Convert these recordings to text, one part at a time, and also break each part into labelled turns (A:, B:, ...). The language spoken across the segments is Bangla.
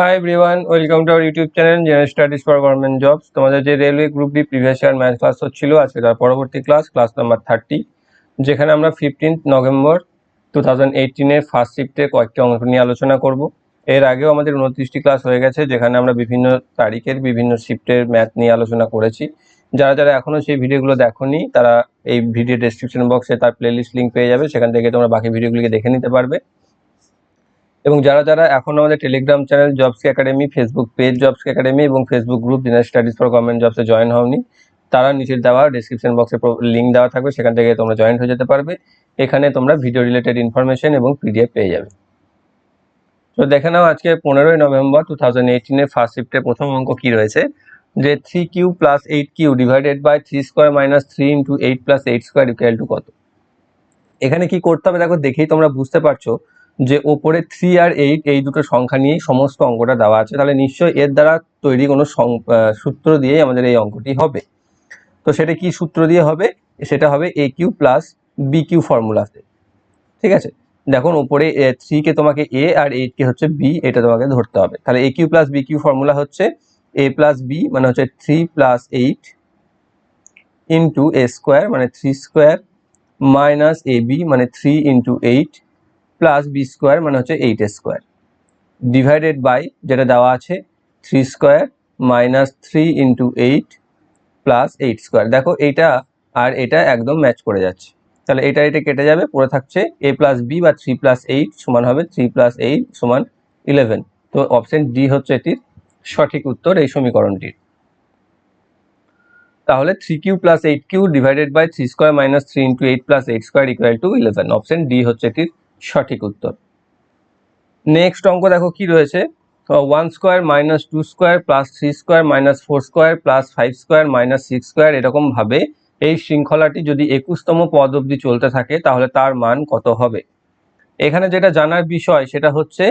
A: Hi everyone welcome to our YouTube channel general studies for government jobs তোমাদের যে railway group D previous year math class হচ্ছিল, আজকে তার পরবর্তী ক্লাস ক্লাস নাম্বার থার্টি যেখানে আমরা ফিফটিন্থ নভেম্বর টু থাউজেন্ড এইটিনের ফার্স্ট শিফটে কয়েকটি অংশ নিয়ে আলোচনা করব। এর আগেও আমাদের উনত্রিশটি ক্লাস হয়ে গেছে, যেখানে আমরা বিভিন্ন তারিখের বিভিন্ন শিফটের ম্যাথ নিয়ে আলোচনা করেছি। যারা যারা এখনও সেই ভিডিওগুলো দেখোনি, তারা এই ভিডিও ডেসক্রিপশন বক্সে তার প্লেলিস্ট লিঙ্ক পেয়ে যাবে, সেখান থেকে তোমরা বাকি ভিডিওগুলিকে দেখে নিতে পারবে। এবং যারা যারা এখন আমাদের telegram channel jobs academy facebook page jobs academy এবং facebook group general studies for government জবসে join হওনি, তারা নিচের দেওয়া ডিসক্রিপশন বক্সে লিঙ্ক দেওয়া থাকবে, সেখান থেকে তোমরা জয়েন হয়ে যেতে পারবে। এখানে তোমরা ভিডিও রিলেটেড ইনফরমেশন এবং পিডিএফ পেয়ে যাবে। তো দেখে নাও আজকে পনেরোই নভেম্বর টু থাউজেন্ড এইটিনের ফার্স্ট শিফটের প্রথম অঙ্ক কি রয়েছে। যে three cube plus eight cube divided by three square minus three into eight plus eight square equal to কত? এখানে কি করতে হবে? দেখো, দেখেই তোমরা বুঝতে পারছ যে ওপরে থ্রি আর এইট এই দুটো সংখ্যা নিয়েই সমস্ত অঙ্কটা দেওয়া আছে, তাহলে নিশ্চয়ই এর দ্বারা তৈরি কোনো সূত্র দিয়েই আমাদের এই অঙ্কটি হবে। তো সেটা কি সূত্র দিয়ে হবে? সেটা হবে A cube plus B cube ফর্মুলাতে ঠিক আছে? দেখুন, ওপরে থ্রিকে তোমাকে এ আর এইট কে হচ্ছে বি এটা তোমাকে ধরতে হবে। তাহলে A cube plus B cube formula হচ্ছে এ প্লাস বি মানে হচ্ছে three plus eight into A square মানে three square minus A B মানে three into eight plus B square মানে হচ্ছে এইট স্কোয়ার ডিভাইডেড বাই যেটা দেওয়া আছে three square minus three into eight plus eight square দেখো এইটা আর এটা একদম ম্যাচ করে যাচ্ছে। তাহলে এটা এটা কেটে যাবে, পড়ে থাকছে এ প্লাস বি বা থ্রি প্লাস এইট সমান হবে থ্রি প্লাস এইট সমান ইলেভেন তো অপশন ডি হচ্ছে এটির সঠিক উত্তর এই সমীকরণটির। তাহলে three cube plus eight cube divided by three square minus three into eight plus eight square equal to eleven option D হচ্ছে এটির সঠিক উত্তর। নেক্সট অঙ্ক দেখো কি রয়েছে? One square minus two square plus three square minus four square plus five square minus six square এরকম ভাবে এই শৃঙ্খলাটি যদি একুশতম পদ অবধি চলতে থাকে, তাহলে তার মান কত হবে? এখানে যেটা জানার বিষয়, সেটা হচ্ছে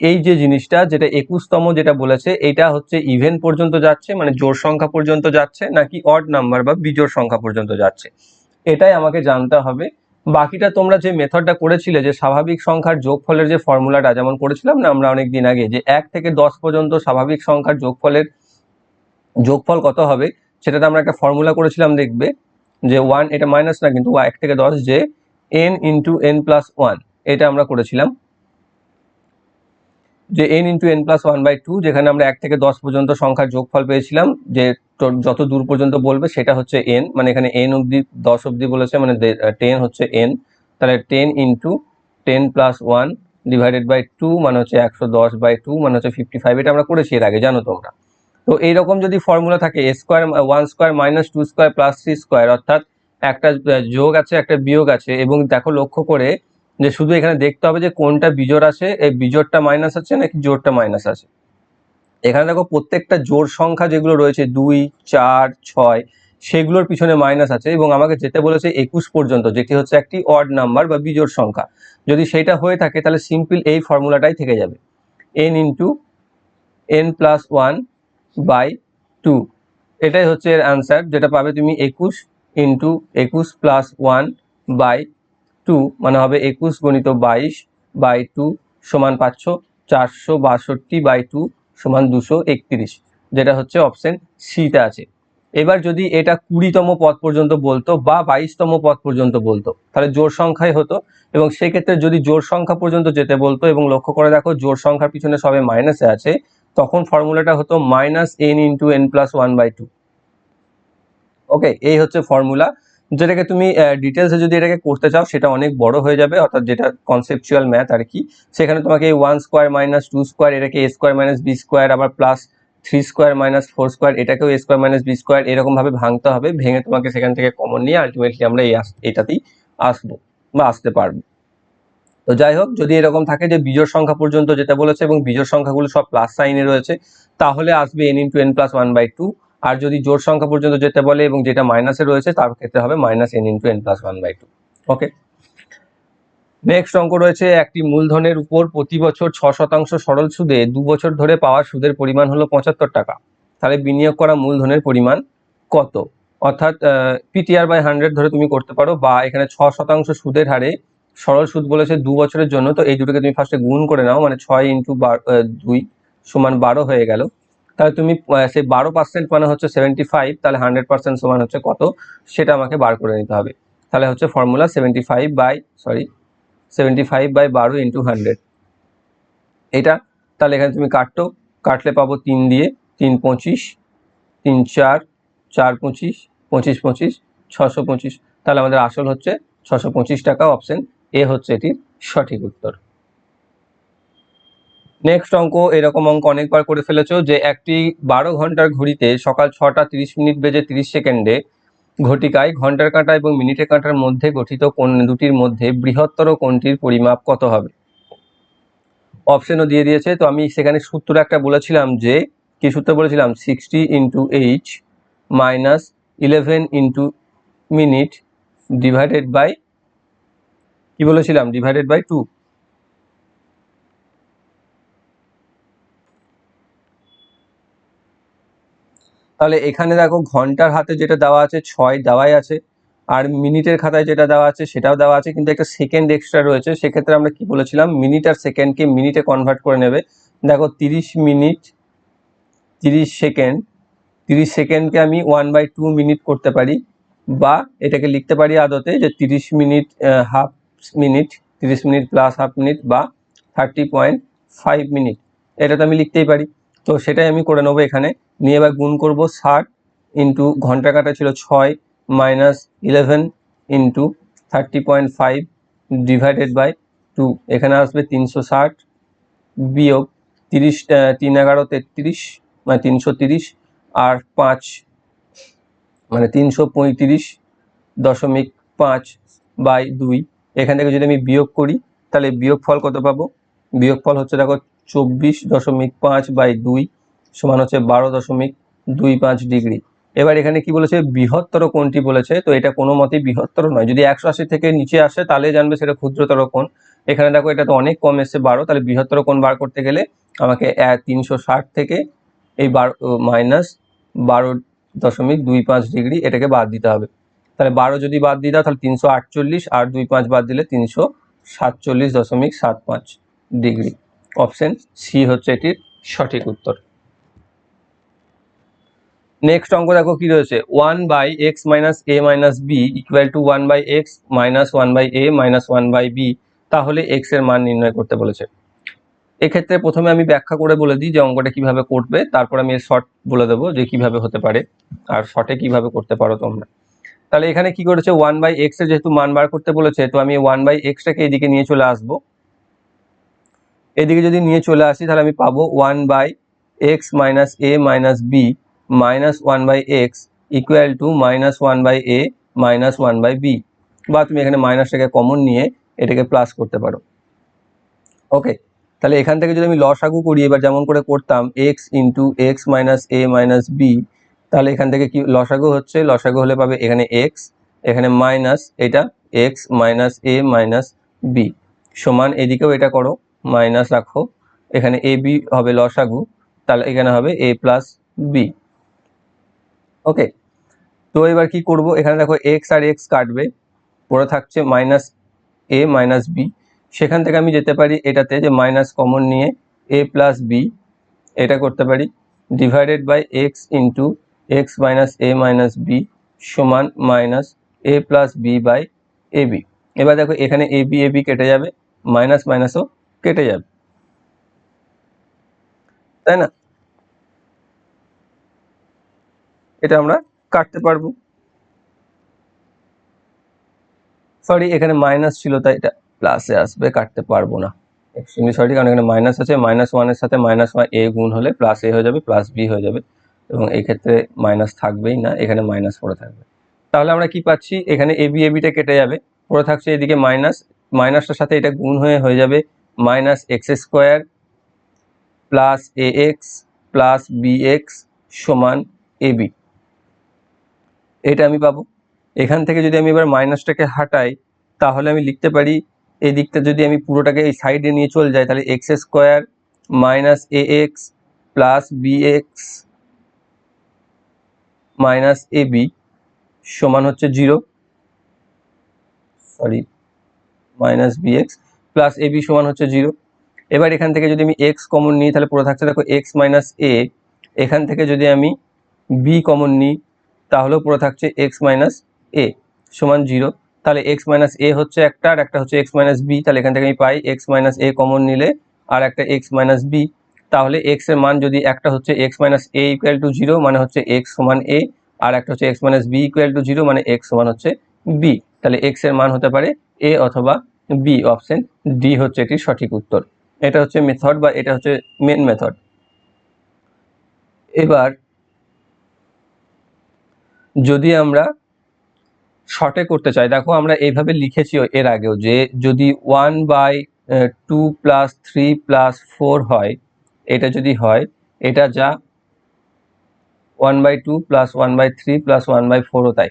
A: এই যে জিনিসটা, যেটা একুশতম যেটা বলেছে, এটা হচ্ছে ইভেন পর্যন্ত যাচ্ছে মানে জোর সংখ্যা পর্যন্ত যাচ্ছে, নাকি অড নাম্বার বা বিজোর সংখ্যা পর্যন্ত যাচ্ছে। এটাই আমাকে জানতে হবে। বাকিটা তোমরা যে মেথডটা করেছিলে, যে স্বাভাবিক সংখ্যার যোগফলের যে ফর্মুলাটা, যেমন করেছিলাম না আমরা অনেক দিন আগে, যে এক থেকে দশ পর্যন্ত স্বাভাবিক সংখ্যার যোগফলের যোগফল কত হবে, সেটাতে আমরা একটা ফর্মুলা করেছিলাম, দেখবে, যে ওয়ান এটা মাইনাস না, কিন্তু এক থেকে দশ যে N into N plus one এটা আমরা করেছিলাম। যে N into N plus one by two যেখানে আমরা এক থেকে দশ পর্যন্ত সংখ্যার যোগফল পেয়েছিলাম, যে যত দূর পর্যন্ত বলবে সেটা হচ্ছে এন মানে এখানে এন অব্দি দশ অব্দি বলেছে মানে টেন হচ্ছে এন তাহলে ten into ten plus one divided by two মানে হচ্ছে একশো দশ বাই টু মানে হচ্ছে ফিফটি ফাইভ এটা আমরা করেছি এর আগে, জানো তোমরা। তো এইরকম যদি ফর্মুলা থাকে A square one square minus two square plus three square অর্থাৎ একটা যোগ আছে, একটা বিয়োগ আছে, এবং দেখো লক্ষ্য করে যে শুধু এখানে দেখতে হবে যে কোনটা বিজোড় আছে, এই বিজোড়টা মাইনাস আছে নাকি জোরটা মাইনাস আছে? এখানে দেখো প্রত্যেকটা জোর সংখ্যা যেগুলো রয়েছে, দুই, চার, ছয়, সেগুলোর পিছনে মাইনাস আছে এবং আমাকে যেতে বলেছে একুশ পর্যন্ত, যেটি হচ্ছে একটি অড নাম্বার বা বিজোড় সংখ্যা। যদি সেইটা হয়ে থাকে তাহলে সিম্পল এই ফর্মুলাটাই থেকে যাবে। N into N plus one by two এটাই হচ্ছে এর অ্যান্সার যেটা পাবে তুমি একুশ ইন্টু একুশ প্লাস ওয়ান বাই টু মানে হবে একুশ গণিত বাইশ বাই টু সমান পাচ্ছ চারশো বাষট্টি বাই টু সমান দুশো একত্রিশ, যেটা হচ্ছে অপশন সিতে আছে। এবার যদি এটা কুড়িতম পদ পর্যন্ত বলতো বা বাইশতম পদ পর্যন্ত বলতো, তাহলে জোর সংখ্যাই হতো এবং সেক্ষেত্রে যদি জোর সংখ্যা পর্যন্ত যেতে বলতো এবং লক্ষ্য করে দেখো জোর সংখ্যার পিছনে সবে মাইনাসে আছে, তখন ফর্মুলাটা হতো minus N into N plus one by two okay এই হচ্ছে ফর্মুলা যেটাকে তুমি ডিটেলসে যদি এটাকে করতে চাও, সেটা অনেক বড় হয়ে যাবে, অর্থাৎ যেটা কনসেপচুয়াল ম্যাথ আর কি। সেখানে তোমাকে এই one square minus two square এটাকে A square minus B square আবার plus three square minus four square এটাকেও A square minus B square এরকমভাবে ভাঙতে হবে, ভেঙে তোমাকে সেখান থেকে কমন নিয়ে আলটিমেটলি আমরা এই এটাতেই আসব বা আসতে পারব। তো যাই হোক, যদি এরকম থাকে যে বিজোড় সংখ্যা পর্যন্ত যেটা বলেছে এবং বিজোড় সংখ্যাগুলো সব প্লাস সাইনে রয়েছে, তাহলে আসবে N into N plus one by two আর যদি জোড় সংখ্যা পর্যন্ত যেতে বলে এবং যেটা মাইনাসে রয়েছে, তার ক্ষেত্রে হবে minus N into N plus one by two okay next অঙ্ক রয়েছে একটি মূলধনের উপর প্রতি বছর ছ শতাংশ সরল সুদে দু বছর ধরে পাওয়া সুদের পরিমাণ হলো পঁচাত্তর টাকা। তাহলে বিনিয়োগ করা মূলধনের পরিমাণ কত? অর্থাৎ পিটিআর বাই হান্ড্রেড ধরে তুমি করতে পারো বা এখানে ছ শতাংশ সুদের হারে সরল সুদ বলেছে দু বছরের জন্য, তো এই দুটোকে তুমি ফার্স্টে গুণ করে নাও মানে ছয় ইন্টু দুই সমান বারো হয়ে গেল। তাহলে তুমি সেই বারো পার্সেন্ট মানে হচ্ছে সেভেন্টি ফাইভ তাহলে হান্ড্রেড পার্সেন্ট সমান হচ্ছে কত? সেটা আমাকে বার করে নিতে হবে। তাহলে হচ্ছে formula seventy five by sorry seventy five by বারো ইন্টু হান্ড্রেড এটা, তাহলে এখানে তুমি কাটতো। কাটলে পাবো তিন দিয়ে, তিন পঁচিশ, তিন চার চার পঁচিশ পঁচিশ পঁচিশ, ছশো পঁচিশ। তাহলে আমাদের আসল হচ্ছে ছশো পঁচিশ টাকা অপশন এ হচ্ছে এটির সঠিক উত্তর। নেক্সট অঙ্ক, এরকম অঙ্ক অনেকবার করে ফেলেছ যে একটি বারো ঘণ্টার ঘড়িতে সকাল ছটা তিরিশ মিনিট বেজে তিরিশ সেকেন্ডে ঘটিকায় ঘণ্টার কাঁটা এবং মিনিটের কাঁটার মধ্যে গঠিত কোন দুটির মধ্যে বৃহত্তর কোনটির পরিমাপ কত হবে? অপশনও দিয়ে দিয়েছে। তো আমি সেখানে সূত্র একটা বলেছিলাম যে, কি সূত্র বলেছিলাম? Sixty into H minus eleven into minute divided by কি বলেছিলাম? ডিভাইডেড বাই টু তাহলে এখানে দেখো ঘণ্টার হাতে যেটা দেওয়া আছে ছয় দেওয়াই আছে, আর মিনিটের খাতায় যেটা দেওয়া আছে সেটাও দেওয়া আছে, কিন্তু একটা সেকেন্ড এক্সট্রা রয়েছে, সেক্ষেত্রে আমরা কি বলেছিলাম? মিনিট আর সেকেন্ডকে মিনিটে কনভার্ট করে নেবে। দেখো তিরিশ মিনিট তিরিশ সেকেন্ড তিরিশ সেকেন্ডকে আমি ওয়ান বাই টু মিনিট করতে পারি, বা এটাকে লিখতে পারি আদতে যে তিরিশ মিনিট হাফ মিনিট তিরিশ মিনিট প্লাস হাফ মিনিট বা থার্টি পয়েন্ট ফাইভ মিনিট এটা তো আমি লিখতেই পারি। তো সেটাই আমি করে নেব এখানে। নিয়ে এবার গুণ করব ষাট ইন্টু, ঘণ্টা কাটা ছিল ছয়, minus eleven into thirty point five divided by two. এখানে আসবে তিনশো ষাট বিয়োগ তিরিশ তিন এগারো তেত্রিশ মানে তিনশো তিরিশ, আর পাঁচ মানে তিনশো পঁয়ত্রিশ দশমিক পাঁচ বাই দুই। এখান থেকে যদি আমি বিয়োগ করি, তাহলে বিয়োগ ফল কত পাবো? বিয়োগ ফল হচ্ছে দেখো চব্বিশ দশমিক পাঁচ বাই দুই সমান হচ্ছে বারো দশমিক দুই পাঁচ ডিগ্রি। এবার এখানে কি বলেছে? বৃহত্তর কোণটি বলেছে। তো এটা কোনো মতেই বৃহত্তর নয়। যদি একশো আশি থেকে নিচে আসে, তাহলে জানবে সেটা ক্ষুদ্রতর কোণ। এখানে দেখো, এটা তো অনেক কম এসছে, বারো। তাহলে বৃহত্তর কোণ বার করতে গেলে আমাকে তিনশো ষাট থেকে এই বারো মাইনাস বারো দশমিক দুই পাঁচ ডিগ্রি এটাকে বাদ দিতে হবে। তাহলে বারো যদি বাদ দিয়ে দাও, তাহলে তিনশো আটচল্লিশ আর দুই পাঁচ বাদ দিলে তিনশো সাতচল্লিশ দশমিক সাত পাঁচ ডিগ্রি। অপশন সি হচ্ছে এটির সঠিক উত্তর। নেক্সট অঙ্ক দেখো কি রয়েছে? One by X minus A minus B equal to one by X minus one by A minus one by B, তাহলে এক্সের মান নির্ণয় করতে বলেছে। এক্ষেত্রে প্রথমে আমি ব্যাখ্যা করে বলে দিই যে অঙ্কটা কীভাবে করবে, তারপর আমি এর শর্ট বলে দেবো যে কীভাবে হতে পারে আর শর্টে কীভাবে করতে পারো তোমরা। তাহলে এখানে কি করেছে? ওয়ান বাই এক্সের যেহেতু মান বার করতে বলেছে, তো আমি ওয়ান বাই এক্সটাকে এদিকে নিয়ে চলে আসব। এদিকে যদি নিয়ে চলে আসি, তাহলে আমি পাবো one by X minus A minus B minus one by X equal to minus one by A minus one by B বা তুমি এখানে মাইনাসটাকে কমন নিয়ে এটাকে প্লাস করতে পারো। ওকে তাহলে এখান থেকে যদি আমি লসাগু করি, এবার যেমন করে করতাম X into X minus A minus B তাহলে এখান থেকে কি লসাগু হচ্ছে? লসাগু হলে পাবে এখানে এক্স এখানে মাইনাস এটা X minus A minus B সমান এদিকেও এটা করো। মাইনাস রাখো। এখানে এ বি হবে লসাগু, তাহলে এখানে হবে এ প্লাস বি ওকে তো এবার কি করব? এখানে দেখো এক্স আর এক্স কাটবে। পড়ে থাকছে মাইনাস এ মাইনাস বি সেখান থেকে আমি যেতে পারি এটাতে যে মাইনাস কমন নিয়ে এ প্লাস বি এটা করতে পারি। Divided by X into X minus A minus B সমান minus A plus B by A B এবার দেখো এখানে এ বি এ বি কেটে যাবে। মাইনাস মাইনাসও কেটে যাবে। তাই না? এটা আমরা কাটতে পারব। সরি এখানে মাইনাস ছিল, তাই এটা প্লাসে আসবে, কাটতে পারব না। এক্সট্রিমলি সরি কারণ এখানে মাইনাস আছে মাইনাস ওয়ানের সাথে মাইনাস ওয়ান এ গুণ হলে প্লাস এ হয়ে যাবে প্লাস বি হয়ে যাবে। এবং এই ক্ষেত্রে মাইনাস থাকবেই না, এখানে মাইনাস পড়ে থাকবে। তাহলে আমরা কি পাচ্ছি? এখানে এ বি এ বিটা কেটে যাবে। পড়ে থাকছে এদিকে মাইনাস মাইনাসটার সাথে এটা গুণ হয়ে হয়ে যাবে minus X square plus A X plus B X সমান এ বি এটা আমি পাবো। এখান থেকে যদি আমি এবার মাইনাসটাকে হাঁটাই, তাহলে আমি লিখতে পারি এই দিকটা যদি আমি পুরোটাকে এই সাইডে নিয়ে চলে যাই, তাহলে X square minus A X plus B X minus A B সমান হচ্ছে zero sorry minus B X plus A B সমান হচ্ছে জিরো এবার এখান থেকে যদি আমি এক্স কমন নিই, তাহলে পুরো থাকছে দেখো এক্স মাইনাস এ এখান থেকে যদি আমি বি কমন নিই, তাহলেও পুরো থাকছে এক্স মাইনাস এ সমান জিরো তাহলে এক্স মাইনাস এ হচ্ছে একটা, আর একটা হচ্ছে এক্স মাইনাস বি তাহলে এখান থেকে আমি পাই এক্স মাইনাস এ কমন নিলে আর একটা এক্স মাইনাস বি তাহলে এক্সের মান যদি একটা হচ্ছে X minus A equal to zero মানে হচ্ছে এক্স সমান এ আর একটা হচ্ছে X minus B equal to zero মানে এক্স সমান হচ্ছে বি তাহলে এক্সের মান হতে পারে এ অথবা বি অপশন ডি হচ্ছে এটির সঠিক উত্তর। এটা হচ্ছে মেথড বা এটা হচ্ছে মেন মেথড এবার, যদি আমরা শর্টে করতে চাই, দেখো আমরা এইভাবে লিখেছি এর আগেও যে যদি one by two plus three plus four হয়, এটা যদি হয়, এটা যা one by two plus one by three plus one by ফোরও তাই।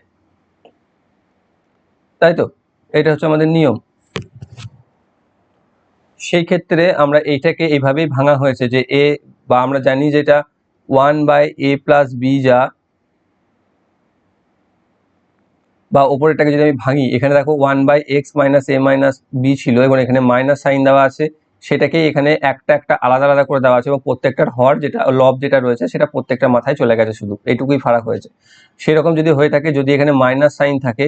A: তাই তো? এটা হচ্ছে আমাদের নিয়ম। সেই ক্ষেত্রে আমরা এইটাকে এইভাবেই ভাঙা হয়েছে যে এ বা আমরা জানি যেটা one by A plus B যা বা ওপরেরটাকে যদি আমি ভাঙি, এখানে দেখো one by X minus A minus B ছিল এবং এখানে মাইনাস সাইন দেওয়া আছে, সেটাকেই এখানে একটা একটা আলাদা আলাদা করে দেওয়া আছে এবং প্রত্যেকটার হর যেটা লব যেটা রয়েছে সেটা প্রত্যেকটা মাথায় চলে গেছে শুধু, এইটুকুই ফারাক হয়েছে। সেরকম যদি হয়ে থাকে, যদি এখানে মাইনাস সাইন থাকে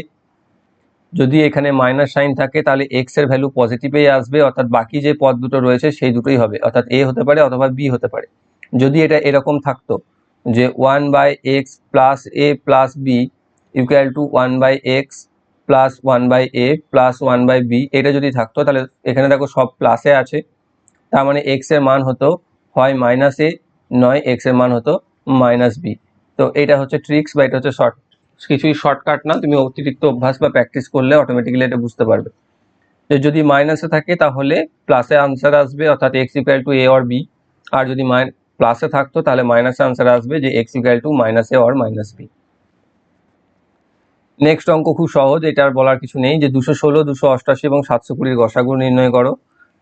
A: যদি এখানে মাইনাস সাইন থাকে, তাহলে এক্সের ভ্যালু পজিটিভেই আসবে, অর্থাৎ বাকি যে পদ দুটো রয়েছে, সেই দুটোই হবে। অর্থাৎ এ হতে পারে অথবা বি হতে পারে। যদি এটা এরকম থাকতো যে one by X plus A plus B equal to one by X plus one by A plus one by B এটা যদি থাকতো, তাহলে এখানে দেখো সব প্লাসে আছে। তার মানে এক্সের মান হতো, হয় মাইনাস এ নয় এক্সের মান হতো মাইনাস বি তো এটা হচ্ছে ট্রিক্স বা এটা হচ্ছে শর্ট কিছুই শর্টকাট না, তুমি অতিরিক্ত অভ্যাস বা প্র্যাকটিস করলে অটোমেটিক্যালি এটা বুঝতে পারবে। যে যদি মাইনাসে থাকে তাহলে প্লাসে আনসার আসবে, অর্থাৎ X equal to A or B আর যদি মাই প্লাসে থাকতো তাহলে মাইনাসে আনসার আসবে যে X equal to minus A or minus B next অঙ্ক খুব সহজ এটা আর বলার কিছু নেই যে দুশো ষোলো, দুশো অষ্টাশি এবং সাতশো কুড়ির গসাগু নির্ণয় করো।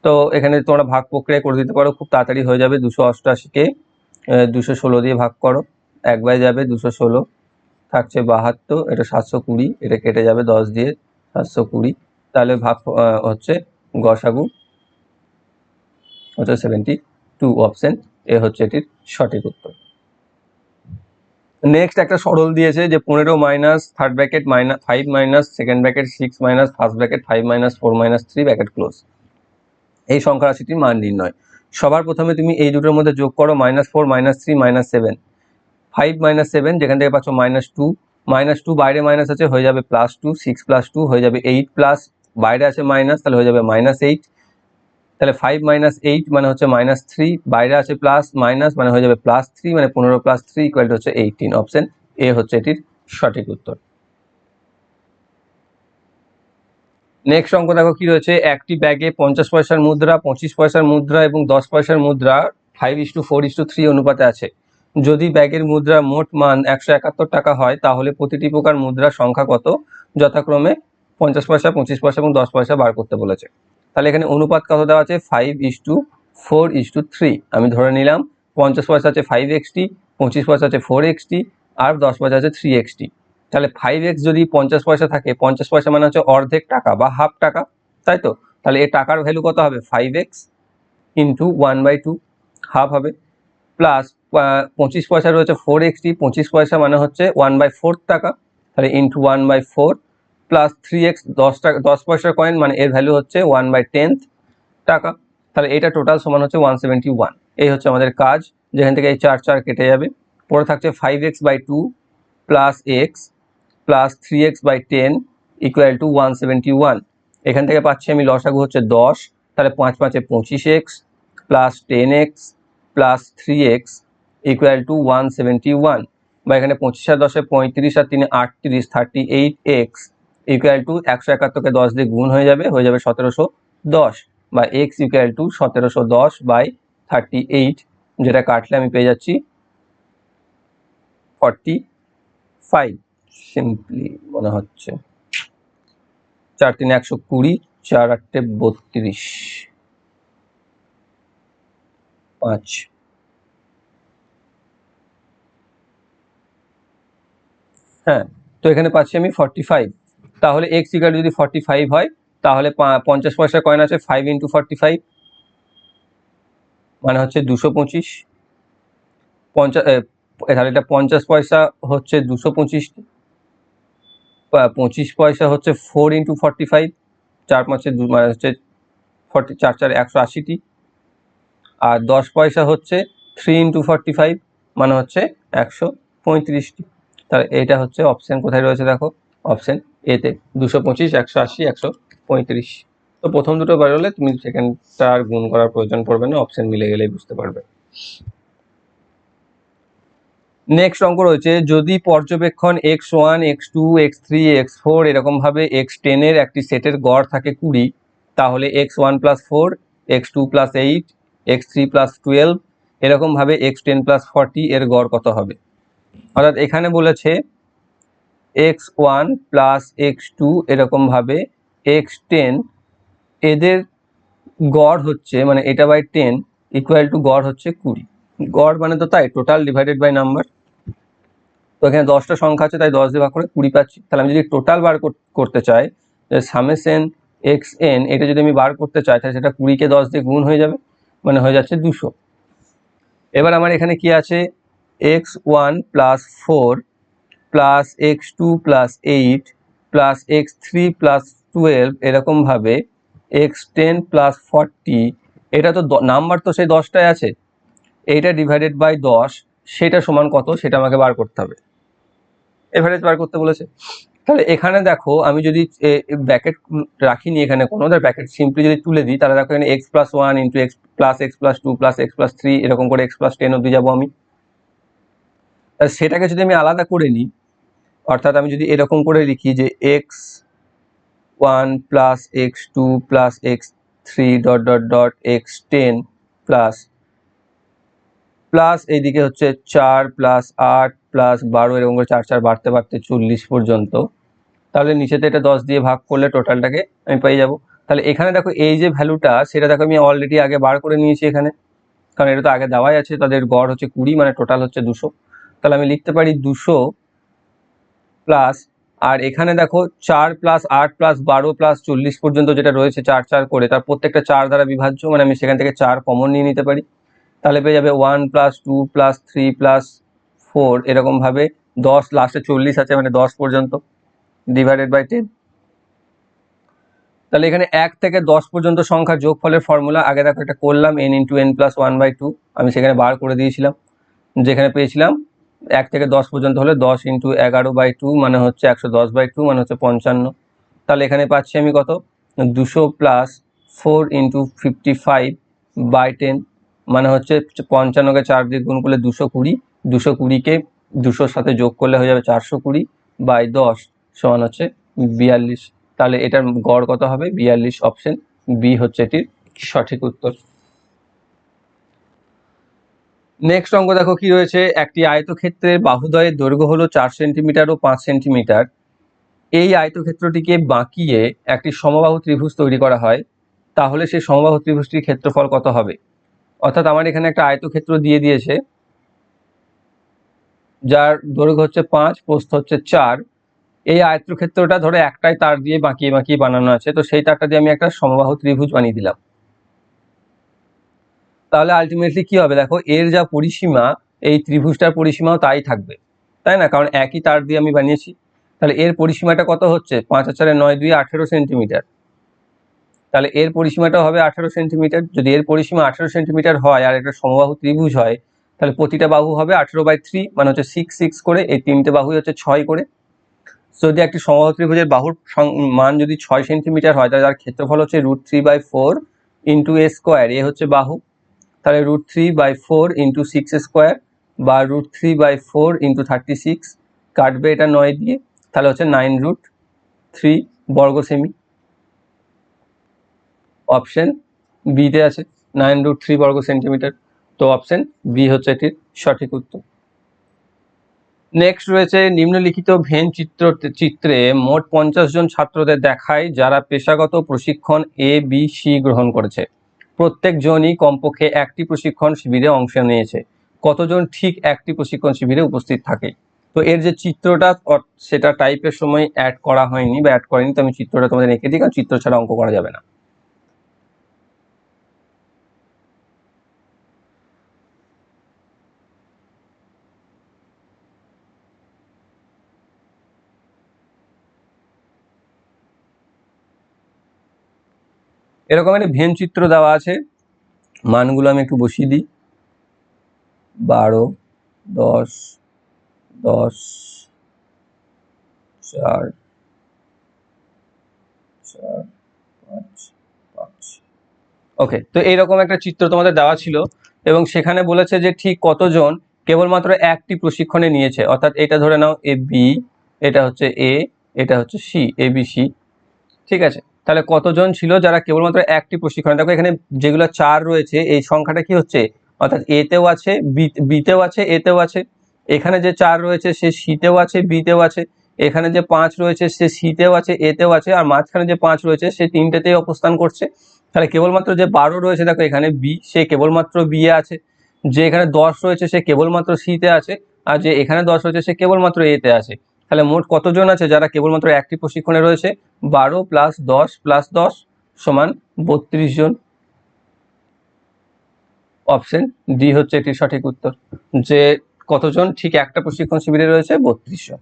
A: তো এখানে তোমরা ভাগ প্রক্রিয়া করে দিতে পারো, খুব তাড়াতাড়ি হয়ে যাবে। দুশো অষ্টাশিকে দুশো ষোলো দিয়ে ভাগ করো একবার যাবে দুশো ষোলো। থাকছে বাহাত্তর, এটা সাতশো কুড়ি, এটা কেটে যাবে দশ দিয়ে সাতশো কুড়ি। তাহলে ভাগ হচ্ছে গসাগু হচ্ছে সেভেন্টি টু অপশন এ হচ্ছে এটির সঠিক উত্তর। নেক্সট একটা সরল দিয়েছে যে পনেরো minus third bracket minus five minus second bracket six minus first bracket five minus four minus three bracket close এই সংখ্যা রাশিটির মান নির্ণয়। সবার প্রথমে তুমি এই দুটোর মধ্যে যোগ করো minus four minus three minus seven five minus seven যেখান থেকে পাচ্ছ মাইনাস টু মাইনাস টু বাইরে মাইনাস আছে, হয়ে যাবে plus two six plus two হয়ে যাবে এইট প্লাস বাইরে আছে মাইনাস তাহলে হয়ে যাবে মাইনাস এইট তাহলে ফাইভ মাইনাস এইট মানে হচ্ছে মাইনাস থ্রি বাইরে আছে প্লাস মাইনাস মানে হয়ে যাবে প্লাস থ্রি মানে পনেরো প্লাস থ্রি ইকুয়াল টু হচ্ছে এইটিন অপশন এ হচ্ছে এটির সঠিক উত্তর। নেক্সট অঙ্ক দেখো কি রয়েছে, একটি ব্যাগে পঞ্চাশ পয়সার মুদ্রা, পঁচিশ পয়সার মুদ্রা এবং দশ পয়সার মুদ্রা five is to four is to three অনুপাতে আছে। যদি ব্যাগের মুদ্রার মোট মান একশো একাত্তর টাকা হয়, তাহলে প্রতিটি প্রকার মুদ্রার সংখ্যা কত? যথাক্রমে পঞ্চাশ পয়সা, পঁচিশ পয়সা এবং দশ পয়সা বার করতে বলেছে। তাহলে এখানে অনুপাত কত দেওয়া আছে? Five is to four is to three আমি ধরে নিলাম, পঞ্চাশ পয়সা আছে ফাইভ এক্সটি পঁচিশ পয়সা আছে ফোর এক্সটি আর দশ পয়সা আছে থ্রি এক্সটি তাহলে ফাইভ এক্স যদি পঞ্চাশ পয়সা থাকে, পঞ্চাশ পয়সা মানে হচ্ছে অর্ধেক টাকা বা হাফ টাকা, তাই তো? তাহলে এই টাকার ভ্যালু কত হবে? Five X into one by two half হবে। প্লাস পঁচিশ পয়সা রয়েছে ফোর এক্সটি পঁচিশ পয়সা মানে হচ্ছে ওয়ান বাই ফোর টাকা। তাহলে into one by four plus three X দশ টাকা, দশ পয়সার কয়েন মানে এর ভ্যালু হচ্ছে ওয়ান বাই টেন্থ টাকা। তাহলে এটা টোটাল সমান হচ্ছে ওয়ান সেভেন্টি ওয়ান এই হচ্ছে আমাদের কাজ, যেখান থেকে এই চার চার কেটে যাবে। পরে থাকছে five X by two plus X plus three X by ten equal to one seventy one এখান থেকে পাচ্ছি আমি লসাগু হচ্ছে দশ, তাহলে পাঁচ পাঁচে পঁচিশ X plus ten X plus three X equal to one seventy one বা এখানে পঁচিশ আর দশে পঁয়ত্রিশ আর তিনে আটত্রিশ thirty eight X equal to একশো একাত্তরকে দশ দিয়ে গুণ হয়ে যাবে হয়ে যাবে সতেরোশো দশ বা এক্স ইকুয়াল টু সতেরোশো দশ বাই থার্টি এইট যেটা কাটলে আমি পেয়ে যাচ্ছি ফর্টি ফাইভ সিম্পলি মনে হচ্ছে। চার তিন একশো কুড়ি, চার আটটে বত্রিশ। পাঁচ। হ্যাঁ তো এখানে পাচ্ছি আমি ফর্টি ফাইভ তাহলে এক্স ইকাল যদি ফর্টি ফাইভ হয়, তাহলে পঞ্চাশ পয়সা কয়েন আছে ফাইভ ইন্টু ফর্টি ফাইভ মানে হচ্ছে দুশো পঁচিশ। পঞ্চাশ তাহলে এটা পঞ্চাশ পয়সা হচ্ছে দুশো পঁচিশ পঁচিশ পয়সা হচ্ছে ফোর ইন্টু ফর্টি ফাইভ চার পাঁচে দু মানে হচ্ছে ফর্টি চার চার একশো আশিটি। আর দশ পয়সা হচ্ছে থ্রি ইন্টু ফর্টি ফাইভ মানে হচ্ছে একশো পঁয়ত্রিশটি। তাহলে এটা হচ্ছে অপশান কোথায় রয়েছে দেখো? অপশান এতে দুশো পঁচিশ, একশো আশি, একশো পঁয়ত্রিশ। তো প্রথম দুটো বেরোলে তুমি সেকেন্ডটা আর গুণ করার প্রয়োজন পড়বে না অপশান মিলে গেলেই বুঝতে পারবে। নেক্সট অঙ্ক রয়েছে, যদি পর্যবেক্ষণ X one, X two, X three, X four এরকমভাবে এক্স টেনের একটি সেটের গড় থাকে কুড়ি, তাহলে X one plus four X two plus eight X three plus twelve এরকমভাবে এক্স টেন প্লাস ফর্টি এর গড় কত হবে? অর্থাৎ এখানে বলেছে X one plus X two এরকমভাবে এক্স টেন এদের গড় হচ্ছে মানে এটা বাই টেন ইকুয়াল টু গড় হচ্ছে কুড়ি। গড় মানে তো তাই টোটাল ডিভাইডেড বাই নাম্বার তো এখানে দশটা সংখ্যা আছে, তাই দশ দিয়ে ভাগ করে কুড়ি পাচ্ছি। তাহলে আমি যদি টোটাল বার কর- করতে চাই সামেসেন এক্স এন, এটা যদি আমি বার করতে চাই, তাহলে সেটা কুড়িকে দশ দিয়ে গুণ হয়ে যাবে মানে হয়ে যাচ্ছে দুশো। এবার আমার এখানে কি আছে? X one plus four plus X two plus eight plus X three plus twelve এরকমভাবে এক্স টেন প্লাস ফর্টি এটা তো নাম্বার তো সেই দশটায় আছে। এইটা ডিভাইডেড বাই দশ, সেটা সমান কত? সেটা আমাকে বার করতে হবে। এভারেজ বার করতে বলেছে। তাহলে এখানে দেখো, আমি যদি ব্যাকেট রাখিনি এখানে, কোনো ব্যাকেট সিম্পলি যদি তুলে দিই, তাহলে দেখো এখানে X plus one into X plus X plus two plus X plus three এরকম করে এক্স প্লাস টেন অব্দি যাব আমি। সেটাকে যদি আমি আলাদা করে নিই, অর্থাৎ আমি যদি এরকম করে লিখি যে X one plus X two plus X three dot dot dot X ten plus plus এইদিকে হচ্ছে চার প্লাস আট প্লাস বারো, এরকম করে চার চার বাড়তে বাড়তে চল্লিশ পর্যন্ত, তাহলে নিচেতে এটা দশ দিয়ে ভাগ করলে টোটালটাকে আমি পেয়ে যাব। তাহলে এখানে দেখো এই যে ভ্যালুটা, সেটা দেখো আমি অলরেডি আগে বার করে নিয়েছি এখানে, কারণ এটা তো আগে দেওয়াই আছে, তাদের গড় হচ্ছে কুড়ি মানে টোটাল হচ্ছে দুশো। তাহলে আমি লিখতে পারি দুশো প্লাস, আর এখানে দেখো চার প্লাস আট প্লাস বারো প্লাস চল্লিশ পর্যন্ত যেটা রয়েছে চার চার করে, তার প্রত্যেকটা চার দ্বারা বিভাজ্য মানে আমি সেখান থেকে চার কমন নিয়ে নিতে পারি। তাহলে পেয়ে যাবে one plus two plus three plus four এরকমভাবে দশ লাস্টে চল্লিশ আছে মানে দশ পর্যন্ত ডিভাইডেড বাই টেন তাহলে এখানে এক থেকে দশ পর্যন্ত সংখ্যার যোগফলের ফর্মুলা আগে দেখো একটা করলাম N into N plus one by two আমি সেখানে বার করে দিয়েছিলাম, যেখানে পেয়েছিলাম এক থেকে দশ পর্যন্ত হলে দশ ইন্টু এগারো বাই টু মানে হচ্ছে একশো দশ বাই টু মানে হচ্ছে পঞ্চান্ন। তাহলে এখানে পাচ্ছি আমি কত? দুশো plus four into fifty five by ten মানে হচ্ছে পঞ্চান্নকে চার দিয়ে গুণ করলে দুশো কুড়ি। দুশো কুড়িকে দুশোর সাথে যোগ করলে হয়ে যাবে চারশো কুড়ি বাই দশ সমান হচ্ছে বিয়াল্লিশ। তাহলে এটার গড় কত হবে? বিয়াল্লিশ অপশন বি হচ্ছে এটির সঠিক উত্তর। নেক্সট অঙ্ক দেখো কি রয়েছে? একটি আয়তক্ষেত্রের বাহুদয়ের দৈর্ঘ্য হলো চার সেন্টিমিটার ও পাঁচ সেন্টিমিটার। এই আয়তক্ষেত্রটিকে বাঁকিয়ে একটি সমবাহু ত্রিভুজ তৈরি করা হয়। তাহলে সেই সমবাহু ত্রিভুজটির ক্ষেত্রফল কত হবে? অর্থাৎ আমার এখানে একটা আয়তক্ষেত্র দিয়ে দিয়েছে। যার দৈর্ঘ্য হচ্ছে পাঁচ, প্রস্থ হচ্ছে চার। এই আয়তক্ষেত্রটা ধরো একটাই তার দিয়ে বাঁকিয়ে বাঁকিয়ে বানানো আছে। তো সেই তারটা দিয়ে আমি একটা সমবাহু ত্রিভুজ বানিয়ে দিলাম। তাহলে আলটিমেটলি কি হবে? দেখো, এর যা পরিসীমা, এই ত্রিভুজটার পরিসীমাও তাই থাকবে। তাই না? কারণ একই তার দিয়ে আমি বানিয়েছি। তাহলে এর পরিসীমাটা কত হচ্ছে? পাঁচ হাজারে নয় দুই আঠেরো সেন্টিমিটার। তাহলে এর পরিসীমাটা হবে আঠেরো সেন্টিমিটার। যদি এর পরিসীমা আঠেরো সেন্টিমিটার হয় আর একটা সমবাহু ত্রিভুজ হয়, তাহলে প্রতিটা বাহু হবে আঠেরো বাই থ্রি মানে হচ্ছে সিক্স সিক্স করে। এই তিনটে বাহুই হচ্ছে ছয় করে। যদি একটি সমবাহু ত্রিভুজের বাহুর মান যদি ছয় সেন্টিমিটার হয়, তাহলে তার ক্ষেত্রফল হচ্ছে root three by four into A square A হচ্ছে বাহু। তাহলে root three by four into six square বা root three by four into thirty six কাটবে এটা নয় দিয়ে, তাহলে হচ্ছে নাইন রুট থ্রি বর্গ সেমি অপশন বিতে আছে নাইন রুট থ্রি বর্গ সেন্টিমিটার তো অপশন বি হচ্ছে এটির সঠিক উত্তর। নেক্সট রয়েছে নিম্নলিখিত ভেন চিত্র, চিত্রে মোট পঞ্চাশ জন ছাত্রদের দেখায় যারা পেশাগত প্রশিক্ষণ এ বি সি গ্রহণ করেছে। প্রত্যেক জনই কমপক্ষে একটি প্রশিক্ষণ শিবিরে অংশ নিয়েছে। কতজন ঠিক একটি প্রশিক্ষণ শিবিরে উপস্থিত থাকে? তো এর যে চিত্রটা সেটা টাইপের সময় অ্যাড করা হয়নি বা অ্যাড করেনি, তো আমি চিত্রটা তোমাদের রেখে দিই, কারণ চিত্র ছাড়া অঙ্ক করা যাবে না। এরকম একটা ভেন চিত্র দেওয়া আছে। মানগুলো আমি একটু বসিয়ে দিই। বারো, দশ দশ, চার চার ওকে, তো এইরকম একটা চিত্র তোমাদের দেওয়া ছিল এবং সেখানে বলেছে যে ঠিক কতজন কেবলমাত্র একটি প্রশিক্ষণে নিয়েছে। অর্থাৎ এটা ধরে নাও, এ, বি, এটা হচ্ছে এ, এটা হচ্ছে সি, এ, বি, সি। ঠিক আছে? তাহলে কতজন ছিল যারা কেবলমাত্র একটি প্রশিক্ষণ? দেখো, এখানে যেগুলো চার রয়েছে, এই সংখ্যাটা কি হচ্ছে? অর্থাৎ এতেও আছে বিতেও আছে এতেও আছে। এখানে যে চার রয়েছে, সে শীতেও আছে বিতেও আছে। এখানে যে পাঁচ রয়েছে, সে শীতেও আছে এতেও আছে। আর মাঝখানে যে পাঁচ রয়েছে, সে তিনটেতেই অবস্থান করছে। তাহলে কেবলমাত্র যে বারো রয়েছে, দেখো, এখানে বি সে কেবলমাত্র বিয়ে আছে। যে এখানে দশ রয়েছে, সে কেবলমাত্র শীতে আছে। আর যে এখানে দশ রয়েছে, সে কেবলমাত্র এতে আছে। তাহলে মোট কতজন আছে যারা কেবলমাত্র একটি প্রশিক্ষণে রয়েছে? বারো প্লাস দশ প্লাস দশ সমান বত্রিশ জন। অপশন ডি হচ্ছে এটির সঠিক উত্তর। যে কতজন? ঠিক একটা প্রশিক্ষণ শিবিরে রয়েছে, বত্রিশ জন।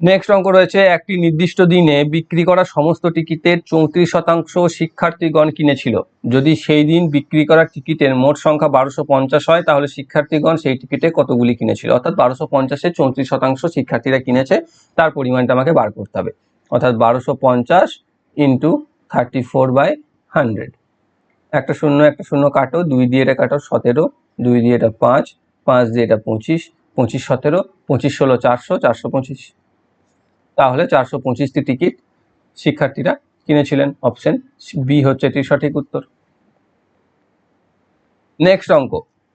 A: নেক্সট অঙ্ক রয়েছে, একটি নির্দিষ্ট দিনে বিক্রি করা সমস্ত টিকিটের চৌত্রিশ শতাংশ শিক্ষার্থীগণ কিনেছিল। যদি সেই দিন বিক্রি করা টিকিটের মোট সংখ্যা বারোশো পঞ্চাশ হয়, তাহলে শিক্ষার্থীগণ সেই টিকিটে কতগুলি কিনেছিল? অর্থাৎ বারোশো পঞ্চাশে চৌত্রিশ শতাংশ শিক্ষার্থীরা কিনেছে, তার পরিমাণটা আমাকে বার করতে হবে। অর্থাৎ বারোশো পঞ্চাশ into thirty four by hundred একটা শূন্য একটা শূন্য কাটো, দুই দিয়ে এটা কাটো সতেরো, দুই দিয়ে এটা পাঁচ পাঁচ দিয়ে এটা পঁচিশ পঁচিশ সতেরো, পঁচিশ ষোলো চারশো চারশো পঁচিশ। তাহলে চারশো পঁচিশটি টিকিট শিক্ষার্থীরা কিনেছিলেন অপশন বি হচ্ছে এটির সঠিক উত্তর। নেক্সট অঙ্ক।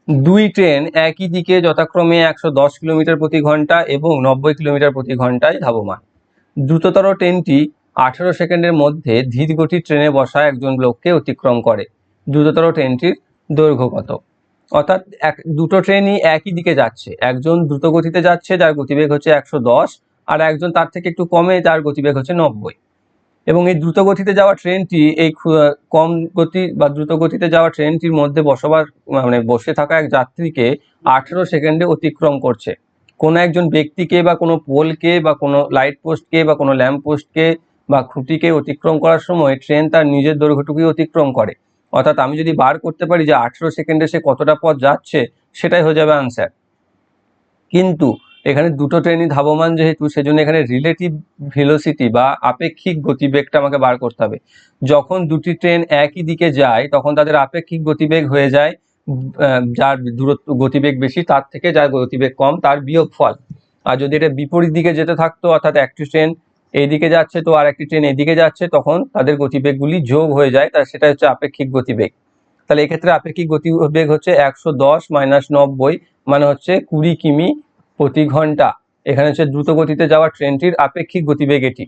A: দুই ট্রেন একই দিকে যথাক্রমে একশো দশ কিলোমিটার প্রতি ঘণ্টা এবং নব্বই কিলোমিটার প্রতি ঘন্টায় ধাবমান। দ্রুততর ট্রেনটি আঠেরো সেকেন্ডের মধ্যে ধীরগতির ট্রেনে বসা একজন লোককে অতিক্রম করে। দ্রুততর ট্রেনটির দৈর্ঘ্য কত? অর্থাৎ এক, দুটো ট্রেনই একই দিকে যাচ্ছে। একজন দ্রুত গতিতে যাচ্ছে, যার গতিবেগ হচ্ছে একশো দশ আর একজন তার থেকে একটু কমে যার গতিবেগ হচ্ছে নব্বই। এবং এই দ্রুত গতিতে যাওয়া ট্রেনটি, এই কম গতি বা দ্রুত গতিতে যাওয়া ট্রেনটির মধ্যে বসবাস মানে বসে থাকা এক যাত্রীকে আঠেরো সেকেন্ডে অতিক্রম করছে। কোনো একজন ব্যক্তিকে বা কোনো পোলকে বা কোনো লাইট পোস্টকে বা কোনো ল্যাম্প পোস্টকে বা খুঁটিকে অতিক্রম করার সময় ট্রেন তার নিজের দৈর্ঘ্যটুকুই অতিক্রম করে। অর্থাৎ আমি যদি বার করতে পারি যে আঠেরো সেকেন্ডে সে কতটা পথ যাচ্ছে, সেটাই হয়ে যাবে আনসার কিন্তু এখানে দুটো ট্রেনই ধাবমান যেহেতু, সেজন্য এখানে রিলেটিভ ভেলোসিটি বা আপেক্ষিক গতিবেগটা আমাকে বার করতে হবে। যখন দুটি ট্রেন একই দিকে যায়, তখন তাদের আপেক্ষিক গতিবেগ হয়ে যায় যার দূরত্ব, গতিবেগ বেশি, তার থেকে যার গতিবেগ কম, তার বিয়োগ ফল আর যদি এটা বিপরীত দিকে যেতে থাকতো, অর্থাৎ একটি ট্রেন এইদিকে যাচ্ছে, তো আর একটি ট্রেন এদিকে যাচ্ছে, তখন তাদের গতিবেগগুলি যোগ হয়ে যায়, তার সেটা হচ্ছে আপেক্ষিক গতিবেগ। তাহলে এক্ষেত্রে আপেক্ষিক গতিবেগ হচ্ছে একশো দশ মাইনাস নব্বই মানে হচ্ছে কুড়ি কিমি প্রতি ঘণ্টা। এখানে হচ্ছে দ্রুত গতিতে যাওয়া ট্রেনটির আপেক্ষিক গতিবেগ এটি।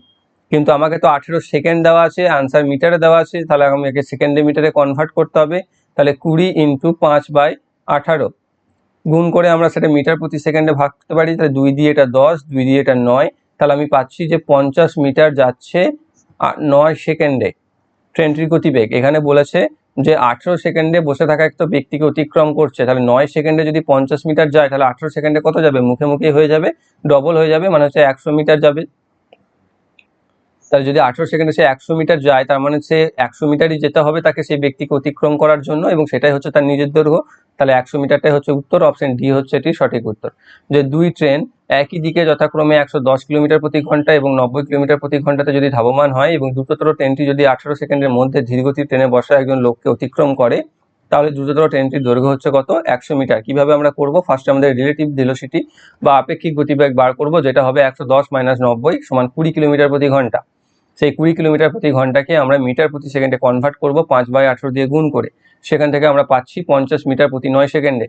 A: কিন্তু আমাকে তো আঠেরো সেকেন্ড দেওয়া আছে আনসার মিটারে দেওয়া আছে, তাহলে আমাকে সেকেন্ডে মিটারে কনভার্ট করতে হবে, তাহলে কুড়ি ইন্টু পাঁচ বাই আঠারো। গুণ করে আমরা সেটা মিটার প্রতি সেকেন্ডে ভাগ করতে পারি, তাহলে দুই দিয়ে এটা দশ, দুই দিয়ে এটা নয়, তাহলে আমি পাচ্ছি যে পঞ্চাশ মিটার যাচ্ছে নয় সেকেন্ডে ট্রেনটির গতিবেগ। এখানে বলেছে যে আঠেরো সেকেন্ডে বসে থাকা একটা ব্যক্তিকে অতিক্রম করছে, তাহলে নয় সেকেন্ডে যদি পঞ্চাশ মিটার যায়, তাহলে আঠেরো সেকেন্ডে কত যাবে? মুখে মুখে হয়ে যাবে ডবল হয়ে যাবে মানে হচ্ছে একশো মিটার যাবে। তাহলে যদি আঠেরো সেকেন্ডে সে একশো মিটার যায়, তার মানে সে একশো মিটারই যেতে হবে তাকে সেই ব্যক্তিকে অতিক্রম করার জন্য এবং সেটাই হচ্ছে তার নিজের দৈর্ঘ্য। তাহলে একশো মিটারটাই হচ্ছে উত্তর অপশন ডি হচ্ছে এটি সঠিক উত্তর। যে দুই ট্রেন একই দিকে যথাক্রমে একশো দশ কিলোমিটার প্রতি ঘণ্টা এবং নব্বই কিলোমিটার প্রতি ঘন্টাতে যদি ধাবমান হয় এবং দ্রুততর ট্রেনটি যদি আঠারো সেকেন্ডের মধ্যে ধীরগতির ট্রেনে বসা একজন লোককে অতিক্রম করে, তাহলে দ্রুততর ট্রেনটির দৈর্ঘ্য হচ্ছে কত? একশো মিটার। কীভাবে আমরা করব? ফার্স্টে আমাদের রিলেটিভ ভেলোসিটি বা আপেক্ষিক গতিবেগ বার করব, যেটা হবে একশো দশ মাইনাস নব্বই সমান কুড়ি কিলোমিটার প্রতি ঘণ্টা। সেই কুড়ি কিলোমিটার প্রতি ঘন্টাকে আমরা মিটার প্রতি সেকেন্ডে কনভার্ট করব পাঁচ বাই আঠেরো দিয়ে গুণ করে। সেখান থেকে আমরা পাচ্ছি পঞ্চাশ মিটার প্রতি নয় সেকেন্ডে।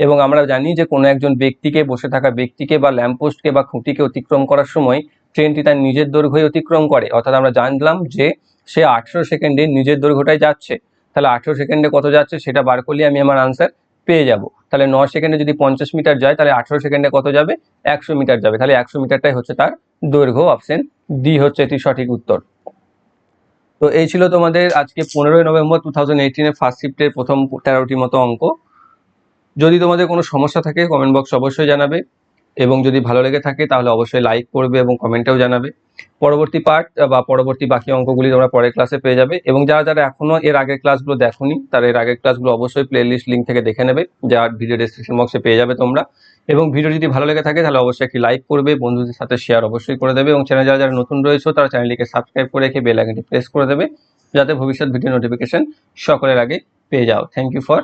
A: এবং আমরা জানি যে কোনো একজন ব্যক্তিকে, বসে থাকা ব্যক্তিকে বা ল্যাম্পপোস্টকে বা খুঁটিকে অতিক্রম করার সময় ট্রেনটি তার নিজের দৈর্ঘ্যই অতিক্রম করে। অর্থাৎ আমরা জানলাম যে সে আঠেরো সেকেন্ডে নিজের দৈর্ঘ্যটাই যাচ্ছে। তাহলে আঠেরো সেকেন্ডে কত যাচ্ছে সেটা বার করলে আমি আমার আনসার পেয়ে যাব। তাহলে ন সেকেন্ডে যদি পঞ্চাশ মিটার যায়, তাহলে আঠেরো সেকেন্ডে কত যাবে? একশো মিটার যাবে। তাহলে একশো মিটারটাই হচ্ছে তার দৈর্ঘ্য অপশন ডি হচ্ছে এটি সঠিক উত্তর। তো এই ছিল তোমাদের আজকে পনেরোই নভেম্বর টু থাউজেন্ড এইটিনের ফার্স্ট শিফটের প্রথম তেরোটির মতো অঙ্ক। যদি তোমাদের কোনো সমস্যা থাকে কমেন্ট বক্স অবশ্যই জানাবে। এবং যদি ভালো লেগে থাকে, তাহলে অবশ্যই লাইক করবে এবং কমেন্টেও জানাবে। পরবর্তী পার্ট বা পরবর্তী বাকি অঙ্কগুলি তোমরা পরের ক্লাসে পেয়ে যাবে। এবং যারা যারা এখনও এর আগের ক্লাসগুলো দেখোনি, তারা এর আগের ক্লাসগুলো অবশ্যই প্লে লিস্ট লিঙ্ক থেকে দেখে নেবে যার ভিডিও ডিসক্রিপশন বক্সে পেয়ে যাবে তোমরা। এবং ভিডিও যদি ভালো লেগে থাকে, তাহলে অবশ্যই একটি লাইক করবে, বন্ধুদের সাথে শেয়ার অবশ্যই করে দেবে। এবং চ্যানেল যারা যারা নতুন রয়েছে, তারা চ্যানেলটিকে সাবস্ক্রাইব করে রেখে বেল আইকনটি প্রেস করে দেবে, যাতে ভবিষ্যৎ ভিডিও নোটিফিকেশন সকলের আগে পেয়ে যাও। Thank you for